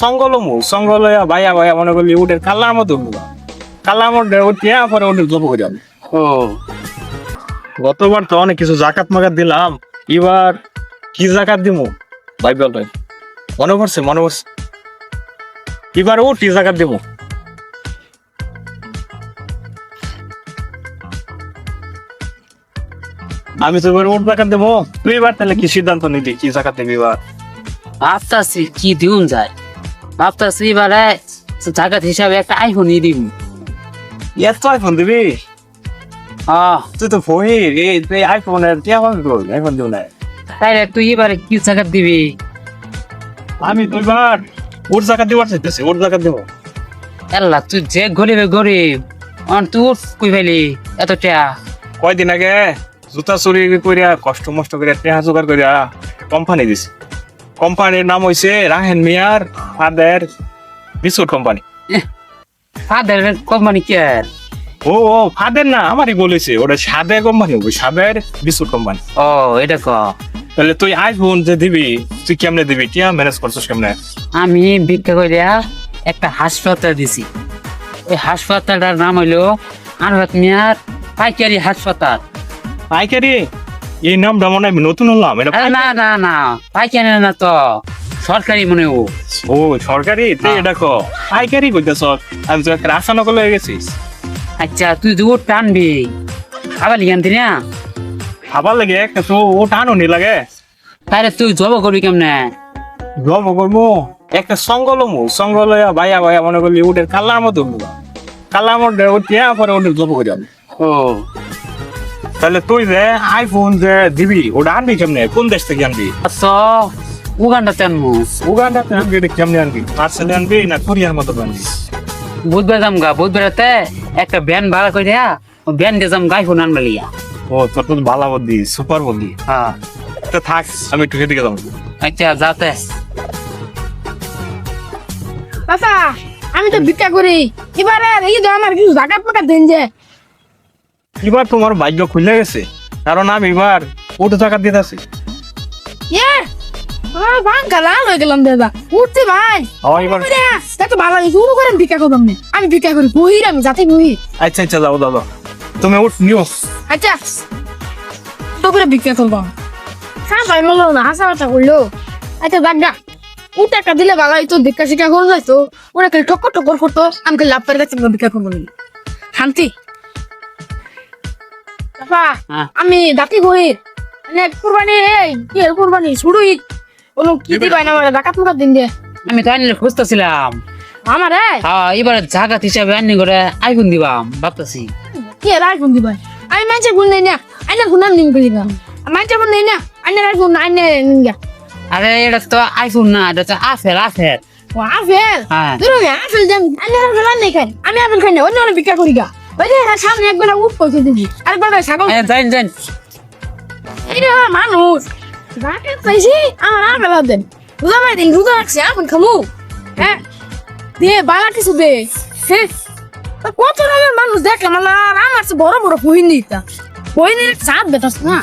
সঙ্গলমু সঙ্গলয়া ভাইয়া ভাইয়া মনে করলি উঠে কালার মতো কালার মধ্যে উঠিয়া পরে উঠে জব করে যাবে। ও। গতবার তো অনেক কিছু জাকাত মাকাত দিলাম এবার কি জাকাত দিমু? ভাই বল ভাই। মনে পড়ছে মনে পড়ছে। এবার ও কি জাকাত দিমু? আমি তো এবার ওট জাকাত দেবো তুই এবার তাহলে কি সিদ্ধান্ত নিলি কি জাকাত দিবি এবার? ভাবতাছি কি দিউন যায়? ভাবতাছি এবারে জায়গা হিসাবে একটা আইফোনই দিব এত আইফোন দিবি? আহ তুই তো ফহির এই আইফোনের টিয়া পাবি কই আইফোন দিও না তাইলে তুই এবারে কি জায়গা দিবি? আমি তো এবার ওর জাকাত দিবার চাইতেছি ওর জাকাত দেবো। আল্লাহ তুই যে গরিবে গরিব অন তুই কই ফেলি এত টিয়া? কয়দিন আগে জুতা চুরি করিয়া কষ্ট মষ্ট করিয়া টেহা জোগাড় করিয়া কোম্পানি দিছে। কোম্পানির নাম হইছে রাহেন মিয়ার father biscuit company. Father company কে? ও ও ফাদের না আমারই বলেছে ওটা সাদের কোম্পানি হবে সাদের বিস্কুট কোম্পানি। ও এটা ক? তাহলে তুই আইফোন যে দিবি তুই কেমনে দিবি? টিয়া ম্যানেজ করছিস কেমনে? আমি ভিক্ষা করিয়া একটা হাসপাতাল দিছি। ওই হাসপাতালটার নাম হইল আনবাত মিয়ার পাইকারি হাসপাতাল। পাইকারি? এই নামটা মনে হয় নতুন হলাম। এটা আরে না না না পাইকারি না তো সরকারি মনে ও ও সরকারি? তুই। এটা কো পাইকারি কইতেছ। আমি তো একটা রাসানগর হয়ে গেছিস আচ্ছা তুই দূর টানবি খাবার লিখান না? খাবার লাগে? তো ও টানো নি লাগে। তাহলে তুই জব করবি কেমনে? জব করব? একটা সঙ্গ লমু। সঙ্গ লয়া ভাইয়া ভাইয়া মনে করলি উঠে কালার মতো কালার মধ্যে উঠিয়া পরে উঠে জব করে যাবে ও তাহলে তুই যে আইফোন যে দিবি ওটা আনবি কেমনে? কোন দেশ থেকে আনবি? আচ্ছা উগান্ডাতে আনব। উগান্ডাতে আনবি এটা কেমনে আনবি? পার্সেলে আনবি না কোরিয়ার মতো আনবি? বুধবার যাম গা বুধবারতে একটা ব্যান ভাড়া করে দেয়া ও ব্যান দিয়ে যাম গাই ফোন আনবে লিয়া। ও তোর তো ভালো বলদি সুপার বলদি হ্যাঁ তো থাক আমি একটু সেদিকে যাব। আচ্ছা যাতে। বাবা আমি তো ভিক্ষা করি। এবারে এই তো আমার কিছু জাকাত পাকাত দেন যে এবার তোমার ভাগ্য খুলে গেছে কারণ আমি এবার ওটা টাকা দিতে আছি ইয়ে হয়ে আমি ভিক্ষা করি বহির আমি যাতে বহির আচ্ছা আচ্ছা যাও দাদা তুমি উঠ নিও আচ্ছা তো করে ভিক্ষা করবাম হ্যাঁ ভাই মনে না হাসা হাসা করল আচ্ছা বাগা ও টাকা দিলে ভিক্ষা শিক্ষা করে যাইতো ওরা করতো আমি খালি লাভ করে গেছি ভিক্ষা করব শান্তি হ্যাঁ। আমি দাঁতি গহির মানে কুরবানি এই কি কুরবানি? ঈদ। কোনো কি দিবাই না আমার? ডাকাত মুখাত দিন দিয়ে আমি তো আনলে খুঁজতেছিলাম। আমার? এই হ্যাঁ এবার জাগাত হিসাবে আনি করে আইফোন দিবাম ভাবতেছি। কি এর আইফোন দিবাই আমি মানুষের ফোন নেই না। আইনা ফোন নিন করি না মানুষের ফোন নেই না। আইফোন আইনে নিন গা আরে এটা তো আইফোন না এটা তো আপেল আপেল। ও আপেল? হ্যাঁ। ধরো না আপেল দেন আইনার আপেল আনে খাই আমি আপেল খাই না অন্য অন্য ভিক্ষা করি গা। ওই যে এরা সামনে একবার উঠ পয়সা দিবি আরেকবার ভাই ছাগল এ, যাইন যাইন। এইটা আমার মানুষ। ডাকাত পাইছি আমার আপেল আর দেন। রোজা মাই দিন রোজা রাখছি আপেল খামু। হ্যাঁ দে বালা কিছু দে। হ্যাঁ তা কত রকমের মানুষ দেখলাম আমার চেয়ে বড় বড় বহিনী তা। বহিনীর চাঁদ বেতাস না?